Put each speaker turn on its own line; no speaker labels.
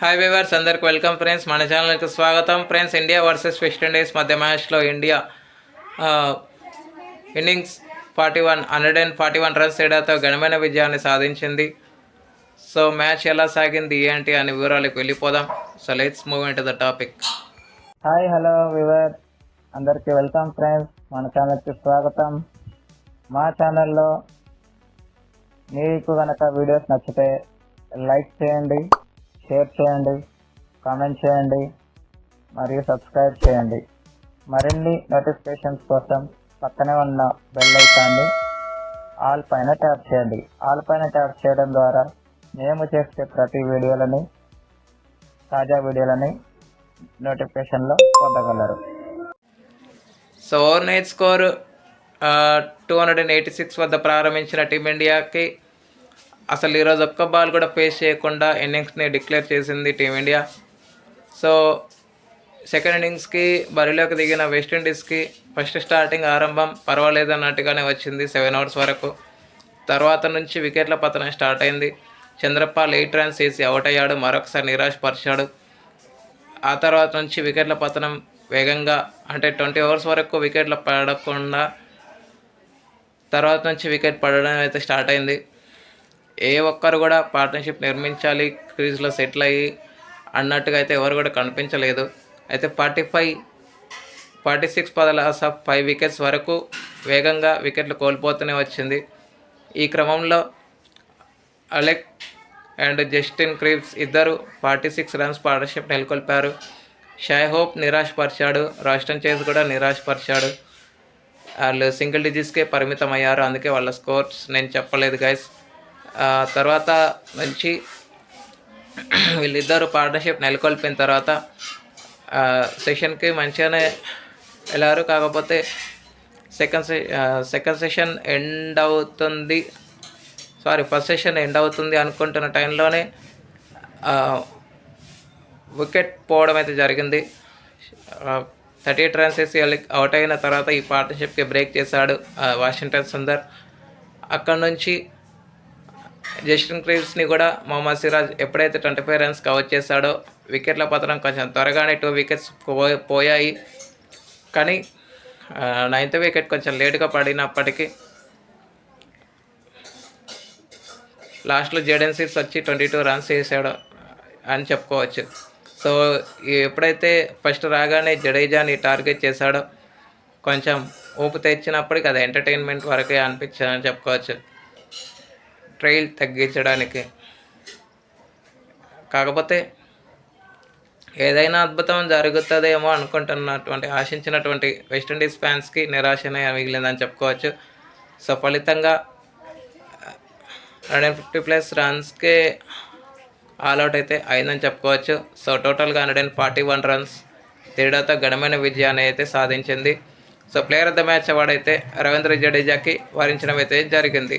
Hi viewers అందరికి welcome friends మన ఛానల్కి స్వాగతం. Friends India versus West Indies మధ్య మ్యాచ్లో India innings forty one hundred and forty one runs తేడాతో ఘనమైన విజయాన్ని సాధించింది. సో మ్యాచ్ ఎలా సాగింది ఏంటి అనే వివరాలకు వెళ్ళిపోదాం. So let's move in to the topic
hi hello viewer అందరికీ వెల్కమ్ ఫ్రెండ్స్ మన ఛానల్కి స్వాగతం. మా ఛానల్లో మీకు కనుక వీడియోస్ నచ్చితే లైక్ చేయండి. షేర్ చేయండి కామెంట్ చేయండి మరియు సబ్స్క్రైబ్ చేయండి. మరిన్ని నోటిఫికేషన్స్ కోసం పక్కనే ఉన్న బెల్ ఐకాన్ని ఆల్ పైన ట్యాప్ చేయండి. ఆల్ పైన ట్యాప్ చేయడం ద్వారా మేము చేసే ప్రతి వీడియోలని తాజా వీడియోలని నోటిఫికేషన్లో పొందగలరు.
So overnight score two hundred and eighty six వద్ద ప్రారంభించిన టీమిండియాకి అసలు ఈరోజు ఒక్క బాల్ కూడా ఫేస్ చేయకుండా ఇన్నింగ్స్ని డిక్లేర్ చేసింది టీమిండియా సో సెకండ్ ఇన్నింగ్స్కి బరిలోకి దిగిన వెస్టిండీస్కి ఫస్ట్ స్టార్టింగ్ ఆరంభం పర్వాలేదు అన్నట్టుగానే వచ్చింది సెవెన్ అవర్స్ వరకు. తర్వాత నుంచి వికెట్ల పతనం స్టార్ట్ అయింది. చంద్రపాల్ ఎయిట్ రన్స్ వేసి అవుట్ అయ్యాడు. మరొకసారి నిరాశపరిచాడు ఆ తర్వాత నుంచి వికెట్ల పతనం వేగంగా అంటే ట్వంటీ అవర్స్ వరకు వికెట్లు పడకుండా తర్వాత నుంచి వికెట్ పడడం అయితే స్టార్ట్ అయింది. ఏ ఒక్కరు కూడా పార్ట్నర్షిప్ నిర్మించాలి క్రీజ్లో సెటిల్ అయ్యి అన్నట్టుగా అయితే ఎవరు కూడా కనిపించలేదు. అయితే forty five forty six for the loss of five wickets వరకు వేగంగా వికెట్లు కోల్పోతూనే వచ్చింది. ఈ క్రమంలో అలెక్ అండ్ జస్టిన్ క్రీప్స్ ఇద్దరు ఫార్టీ సిక్స్ రన్స్ పార్ట్నర్షిప్ నెలకొల్పారు. షాయ్ హోప్ నిరాశపరిచాడు రాష్ట్రం చేసి కూడా నిరాశపరిచాడు. వాళ్ళు సింగిల్ డిజిట్స్కే పరిమితం అయ్యారు అందుకే వాళ్ళ స్కోర్స్ నేను చెప్పలేదు గైస్ తర్వాత నుంచి వీళ్ళిద్దరు పార్ట్నర్షిప్ నెలకొల్పిన తర్వాత సెషన్కి మంచిగానే వెళ్ళారు. కాకపోతే సెకండ్ సె సెకండ్ సెషన్ ఎండ్ అవుతుంది. సారీ ఫస్ట్ సెషన్ ఎండ్ అవుతుంది అనుకుంటున్న టైంలోనే వికెట్ పోవడం అయితే జరిగింది. థర్టీ ఎయిట్ రన్స్ వేసి అవుట్ అయిన తర్వాత ఈ పార్ట్నర్షిప్కి బ్రేక్ చేశాడు వాషింగ్టన్ సుందర్ అక్కడ నుంచి జస్టిన్ క్రీవ్స్ని కూడా మొహమ్మద్ సిరాజ్ ఎప్పుడైతే ట్వంటీ ఫైవ్ రన్స్ కవర్ చేశాడో వికెట్ల పతనం కొంచెం త్వరగానే టూ వికెట్స్ పోయాయి. కానీ నైన్త్ వికెట్ కొంచెం లేటుగా పడినప్పటికీ లాస్ట్లో జేడెన్ సిక్స్ వచ్చి ట్వంటీ టూ రన్స్ వేసాడు అని చెప్పుకోవచ్చు. సో ఎప్పుడైతే ఫస్ట్ రాగానే జడేజాని టార్గెట్ చేశాడో కొంచెం ఊపు తెచ్చినప్పటికీ అది ఎంటర్టైన్మెంట్ వరకే అనిపించదని చెప్పుకోవచ్చు. ట్రైల్ తగ్గించడానికి. కాకపోతే ఏదైనా అద్భుతం జరుగుతుందేమో అనుకుంటున్నటువంటి ఆశించినటువంటి వెస్టిండీస్ ఫ్యాన్స్కి నిరాశనే మిగిలిందని చెప్పుకోవచ్చు. సో ఫలితంగా హండ్రెడ్ ఫిఫ్టీ ప్లస్ రన్స్కే ఆల్అవుట్ అయితే అయిందని చెప్పుకోవచ్చు. సో టోటల్గా hundred and forty one runs తేడాతో ఘనమైన విజయాన్ని అయితే సాధించింది. So player of the match award అయితే రవీంద్ర జడేజాకి వారించడం అయితే జరిగింది.